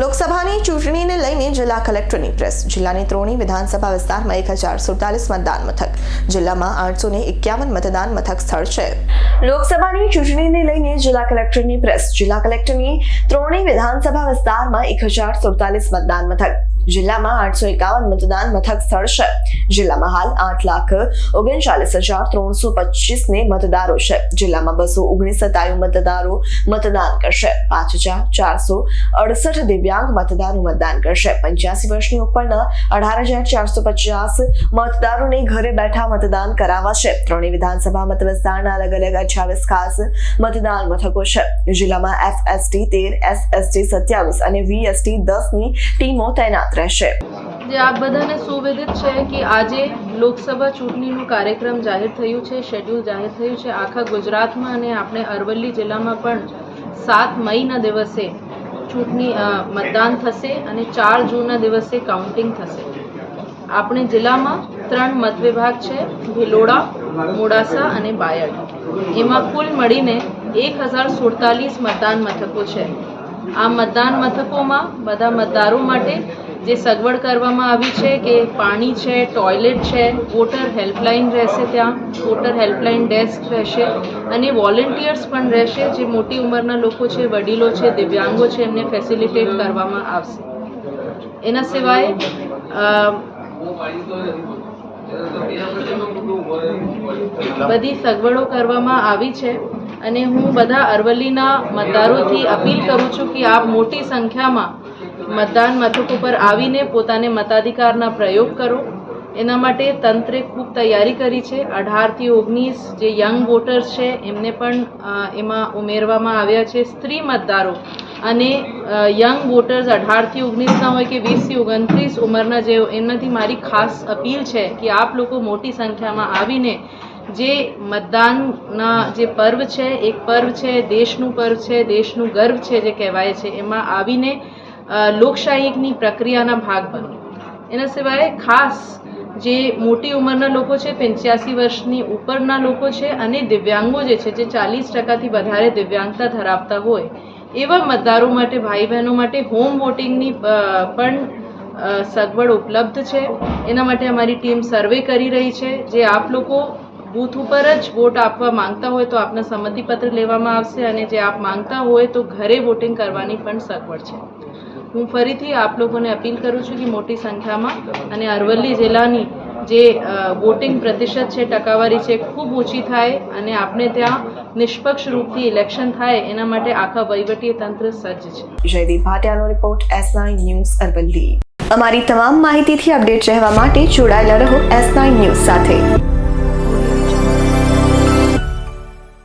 લોકસભાની ચૂંટણીને લઈને જિલ્લા કલેક્ટરની પ્રેસ. જિલ્લાની ત્રણેય વિધાનસભા વિસ્તારમાં એક હજાર સુડતાલીસ મતદાન મથક. જિલ્લામાં આઠસો ને એકાવન મતદાન મથક સ્થળ છે. લોકસભાની ચૂંટણીને લઈને જિલ્લા કલેક્ટરની પ્રેસ. જિલ્લા કલેક્ટરની ત્રણેય વિધાનસભા વિસ્તારમાં એક હજાર સુડતાલીસ મતદાન મથક. જિલ્લામાં આઠસો એકાવન મતદાન મથક સ્થળ છે જિલ્લામાં હાલ આઠ લાખ ઓગણચાલીસ હજાર ત્રણસો પચીસ ને મતદારો છે. જિલ્લામાં બસો ઓગણીસ સતાયુ મતદારો મતદાન કરશે. પાંચ હજાર ચારસો અડસઠ દિવ્યાંગ મતદારો મતદાન કરશે. પંચ્યાસી વર્ષની ઉપરના અઢાર હજાર ચારસો પચાસ મતદારોને ઘરે બેઠા મતદાન કરાવવા છે ત્રણેય વિધાનસભા મત વિસ્તારના અલગ અલગ અઠ્યાવીસ ખાસ મતદાન મથકો છે. જિલ્લામાં એફએસટી તેર, એસએસટી સત્યાવીસ અને વીએસટી દસની ટીમો તૈનાત રહેશે. જે આપ બધાને સુવિદિત છે કે આજે લોકસભા ચૂંટણીનું કાર્યક્રમ જાહેર થયું છે શેડ્યુલ જાહેર થયું છે. આખા ગુજરાતમાં અને આપણે અરવલ્લી જિલ્લામાં પણ સાત મઈના દિવસે ચૂંટણી મતદાન થશે અને ચાર જૂનના દિવસે કાઉન્ટિંગ થશે. આપણે જિલ્લામાં ત્રણ મત વિભાગ છે, ભિલોડા, મોડાસા અને બાયડ. એમાં કુલ મળીને એક હજાર સુડતાલીસ મતદાન મથકો છે. આ મતદાન મથકોમાં બધા મતદારો માટે જે સગવડ કરવામાં આવી છે કે પાણી છે, ટોયલેટ છે, વોટર હેલ્પલાઇન રહેશે ત્યાં, વોટર હેલ્પલાઇન ડેસ્ક રહેશે અને વોલેન્ટિયર્સ પણ રહેશે જે મોટી ઉંમરના લોકો છે, વડીલો છે, દિવ્યાંગો છે, એમને ફેસિલિટેટ કરવામાં આવશે. એના સિવાય બધી સગવડો કરવામાં આવી છે અને હું બધા અરવલ્લીના મતદારોથી અપીલ કરું છું કે આપ મોટી સંખ્યામાં મતદાન મથક ઉપર આવીને પોતાને મતાધિકારના પ્રયોગ કરો. એના માટે તંત્રે ખૂબ તૈયારી કરી છે. અઢારથી ઓગણીસ જે યંગ વોટર્સ છે, એમને પણ એમાં ઉમેરવામાં આવ્યા છે સ્ત્રી મતદારો. અને યંગ વોટર્સ અઢારથી ઓગણીસના હોય કે વીસથી ઓગણત્રીસ ઉંમરના જે એમનાથી મારી ખાસ અપીલ છે કે આપ લોકો મોટી સંખ્યામાં આવીને જે મતદાનના જે પર્વ છે, એક પર્વ છે, દેશનું પર્વ છે, દેશનું ગર્વ છે જે કહેવાય છે, એમાં આવીને લોકશાહીની પ્રક્રિયાના ભાગ બન્યું. એના સિવાય ખાસ જે મોટી ઉંમરના લોકો છે, પંચ્યાસી વર્ષની ઉપરના લોકો છે અને દિવ્યાંગો જે છે, જે ચાલીસ ટકાથી વધારે દિવ્યાંગતા ધરાવતા હોય, એવા મતદારો માટે ભાઈ બહેનો માટે હોમ વોટિંગની પણ સગવડ ઉપલબ્ધ છે. એના માટે અમારી ટીમ સર્વે કરી રહી છે. જે આપ લોકો બૂથ ઉપર જ વોટ આપવા માંગતા હોય તો આપના સંમતિપત્ર લેવામાં આવશે અને જે આપ માંગતા હોય તો ઘરે વોટિંગ કરવાની પણ સગવડ છે. હું ફરીથી આપ લોકોને અપીલ કરું છું કે મોટી સંખ્યામાં અને અરવલ્લી જિલ્લાની જે વોટિંગ પ્રતિશત છે, ટકાવારી છે, ખૂબ ઊંચી થાય અને આપણે ત્યાં નિષ્પક્ષ રૂપથી ઇલેક્શન થાય, એના માટે આખા વહીવટી તંત્ર સજ્જ છે. Jaydeep ભાટિયાનો report S nine news Aravalli. અમારી તમામ માહિતીથી અપડેટ રહેવા માટે જોડાયેલા રહો એસ ન્યૂઝ સાથે.